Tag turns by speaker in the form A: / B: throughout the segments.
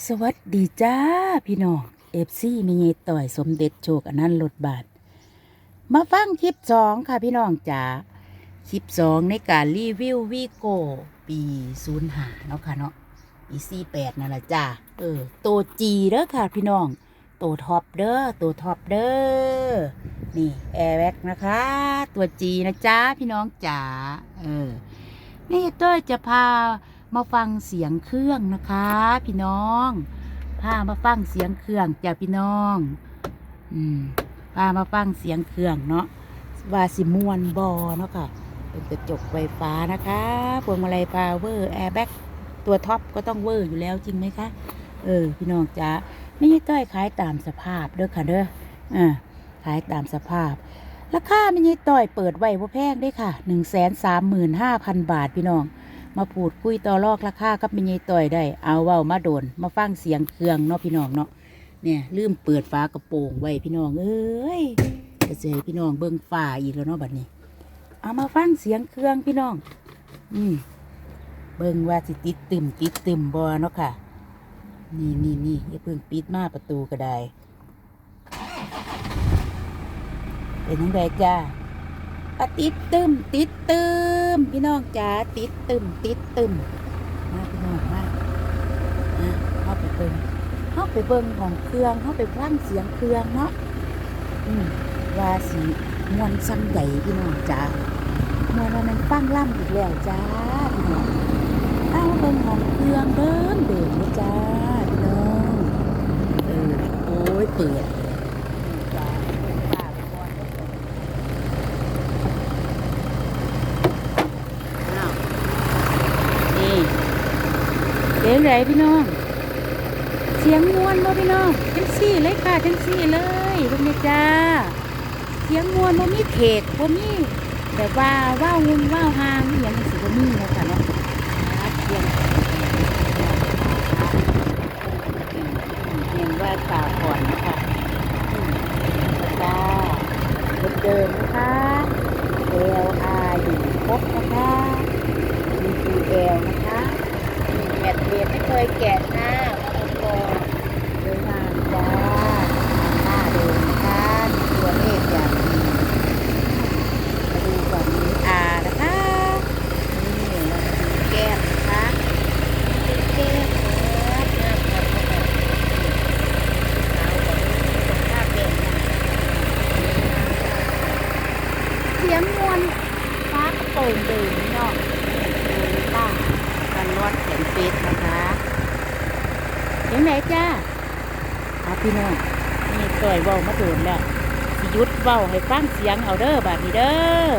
A: สวัสดีจ้าพี่น้องเอฟซีมีเงต่อยสมเด็จโชคอนันลดบาท มาฟังคลิปสองค่ะพี่น้องจ๋าคลิปสองในการรีวิววีโก้ปีศูนย์หาเนาะค่ะเนาะปีสี่แปดนั่นแหละจ้าเออตัวจีเด้อค่ะพี่น้องตัวท็อปเด้อตัวท็อปเด้อนี่แอร์แบ็กนะคะ ตัวจีนะจ้าพี่น้องจ๋าเออนี่เต้ยจะพา มาฟังเสียงเครื่องนะคะ พี่น้องพามาฟังเสียงเครื่องจ้ะพี่น้อง อืมพามาฟังเสียงเครื่องเนาะว่าสิมวนบอเนาะค่ะ เป็นกระจกไฟฟ้านะคะพวงมาลัยพาวเวอร์แอร์แบ็กตัวท็อปก็ต้องเวอร์อยู่แล้วจริงไหมคะเออพี่น้องจ๋าไม่ใช่ต้อยขายตามสภาพเด้อค่ะเด้ออ่าขายตามสภาพราคาไม่ใช่ต้อยเปิดไว้บ่แพงเด้ค่ะหนึ่งแสนสามหมื่นห้าพันบาทพี่น้อง มาพูดคุยต่อรอกราคากับไม่ใช่ต้อยได้ เอาเว้ามาโดน มาฟังเสียงเครื่องเนาะพี่น้องเนาะเนี่ยลืมเปิดฝากระโปรงไว้พี่น้องเอ้ยจะเจอพี่น้องเบิ่งฝ่าอีกแล้วเนาะบัดนี้ เอามาฟังเสียงเครื่องพี่น้อง อืมเบิ่งว่าสิติดตึมติดตึมบ่เนาะค่ะ นี่นี่นี่อย่าเพิ่งปิดมาประตูก็ได้เป็นยังไงจ้าะติดตึมติดตึมพี่น้องจ๋าติดตึมติดตึมมาพี่น้องมาเข้าไปเบิ่งเข้าไปเบิ่งของเครื่องเข้าไปฟังเสียงเครื่องเนาะอืมว่าสีมวนซ้ำใหญ่พี่น้องจ๋ามวนว่ามันฟังล่ำอีกแล้วจ้าพี่น้องเอาเบิ่งของเครื่องเดินเดินนะจ้าพี่น้องเออโอ้ยเปิดจ้าป้าไปก่อนเด้อ อ้าวนี่เสีย งไหนพี่น้อง เสียงมวนบ่พี่น้องจังซี่เลยค่ะจังซี่เลยพวกนี้จ้า เสียงมวนบ่มีเขกบ่มีแบบว่าว้าวงุนว้าวหางอหย่างนี้สิบ่มีเนาะค่ะเนาะเสียงเห็นว่าตาอ่อนนะคะอืมจ้าเดิมๆนะคะ L R อยู่ครบนะคะ D P L นะคะ แมทเรียนไม่เคยแกะหน้าโอ้โหลยงานจ้าหน้าเดิมนะคะมีตัวเลขอย่างนี้มาดูก่อนมี R นะคะ นี่เรามาดูแก้มนะคะดูแก้มครับงามครับงามขาวกว่านี้ตรงข้ามแก้มนะ เสียงมวนฟ้ากระโปรงเดินเนาะดูป้ากันรอดเสียงเฟสนะคะ จังไหนจ้าอาพี่น้องนี่ต่อยเว้ามาโดนแล้วยุดเว้าให้ฟังเสียงเอาเด้อบาดนี้เด้อ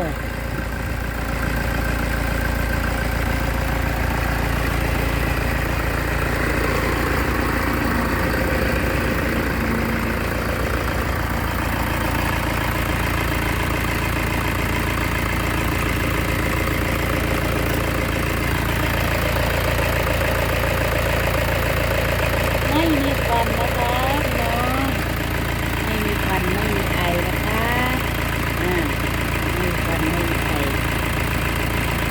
A: ไม่มีควันนะคะพี่น้องไม่มีควันไม่มีไอนะคะอ่าไม่มีควันไม่มีไอ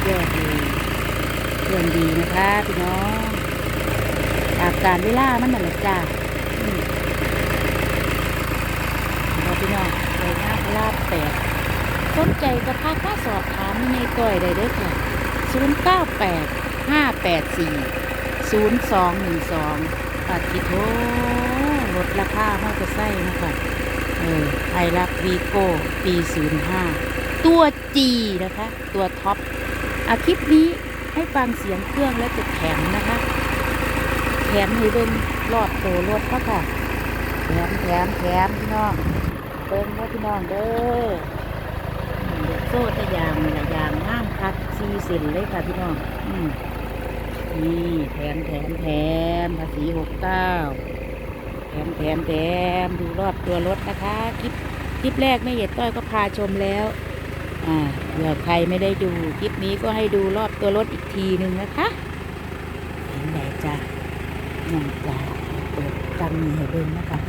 A: ยอดดี เครื่องดีนะคะพี่น้องตามการเวลามันนั่นแหละจ้าเราพี่น้องเลยหน้าพลาดแปดสนใจจะพาค่าสอบถามในก้อยได้เด้อค่ะ0 9 8 5 8 4 0 2 1 2ปัดกิโทลดราคามอเตอร์ไซค์นะคะเออไอรักวีโก้ปี05ตัว G นะคะ ตัวท็อปอาคลิปนี้ ให้ฟังเสียงเครื่องแล้วจะแถมนะคะแถมให้เบิ่งรอบโตรถเขาค่ะแถมแถมแถมพี่น้องเบิ่งว่าพี่น้องเด้อโซ่ตะยางนี่ละยางง่ามคัดซีเส้นเลยค่ะพี่น้องอืมนี่แถมแถมแถมภาษีหกเก้าแถมแถมแถมดูรอบตัวรถนะคะ คลิปคลิปแรกแม่เหยียดต้อยก็พาชมแล้ว อ่าเผื่อใครไม่ได้ดูคลิปนี้ก็ให้ดูรอบตัวรถอีกทีหนึ่งนะคะเห็นไหนจ้ะน้องจ้าเปิดจังมีให้เบิ่งนะคะ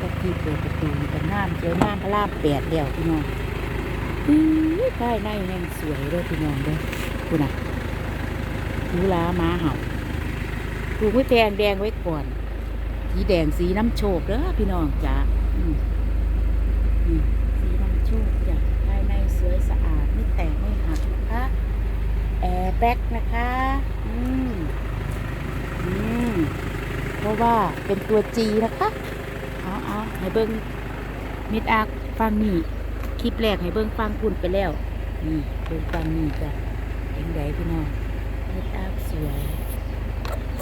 A: ก็ที่เปิดประตูนี่เป็นน้ำเจียวน้ำพระรามแปดเดี่ยวพี่น้องอื้อภายในแห่งสวยเลยพี่น้องเด้อคุณน่ะหูลาม้าเห่าถูกไว้แดงแดงไว้ก่อนสีแดงสีน้ำโชคเด้อพี่น้องจ้าอืมอืมสีน้ำโชคจ้ะภายในสวยสะอาดไม่แตกไม่หักนะคะ แบ็กนะคะ อืม อืม เพราะว่าเป็นตัวจีนะคะเอาเอาให้เบิ้งมิดอาร์ฟังนี่คลิปแรกให้เบิ้งฟังคุณไปแล้ว นี่เบิ้งฟังนี่จ้ะเห็นไดพี่น้องมิดอาร์สวย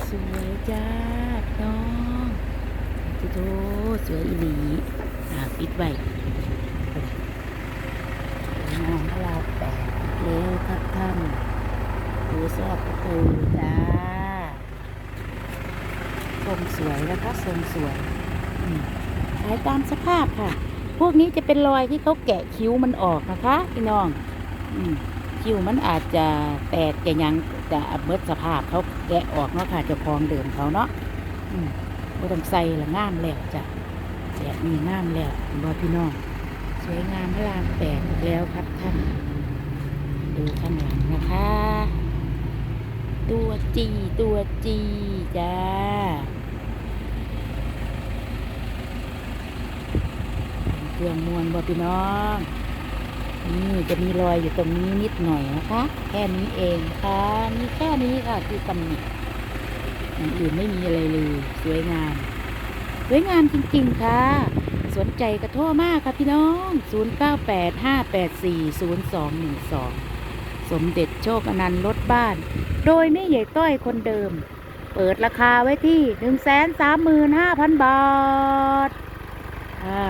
A: สวยจ้าน้องโตสวยอีหลีอ่าปิดไว้น้องพราแปดอีกแล้วครับท่าน ดูซอกประตูจ้าทรงสวยนะคะทรงสวยขายตามสภาพค่ะ พวกนี้จะเป็นรอยที่เขาแกะคิ้วมันออกนะคะพี่น้องอคิ้วมันอาจจะแตกจะยังจะเบิดสภาพเขาแกะออกเนาะค่ะเจ้าของเดิมเขาเนาะอืมบ่ต้องใส่ละงามแล้วจ้ะแบบนี้งามแล้วบ่พี่น้องสวยงามพระรามแปดอีกแล้วครับท่าน ดูข้างหลังนะคะ ตัวจีตัวจีจ้า เครื่องมวนบ่พี่น้อง นี่จะมีรอยอยู่ตรงนี้นิดหน่อยนะคะ แค่นี้เองค่ะมีแค่นี้ค่ะคือตำหนิอย่างอื่นไม่มีอะไรเลย สวยงาม สวยงามจริงๆค่ะ สนใจกระโทรมากค่ะพี่น้อง 0985840212 สมเด็จโชคอนันต์รถบ้าน โดยแม่ใหญ่ต้อยคนเดิม เปิดราคาไว้ที่ 135,000 บาทอ่า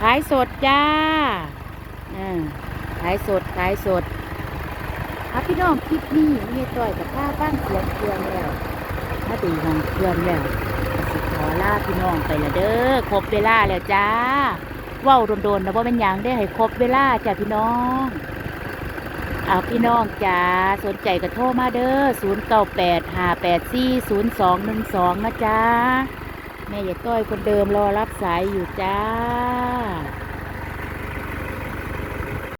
A: ขายสดจ้าอ่าขายสดขายสดครับพี่น้องคลิปนี้มีต่อยกับผ้าบ้านเสียงเครื่องแล้วมาตีห้องเครื่องแล้วก็สิขอลาพี่น้องไปละเด้อครบเวลาแล้วจ้าเว้าโดนๆนะว่าเป็นยังได้ให้ครบเวลาจ้ะพี่น้อง เอาพี่น้องจ้าสนใจก็โทรมาเด้อศูนย์เก้าแปดห้าแปดสี่ศูนย์สองหนึ่งสองนะจ้าแม่ยายต้อยคนเดิมรอรับสายอยู่จ้า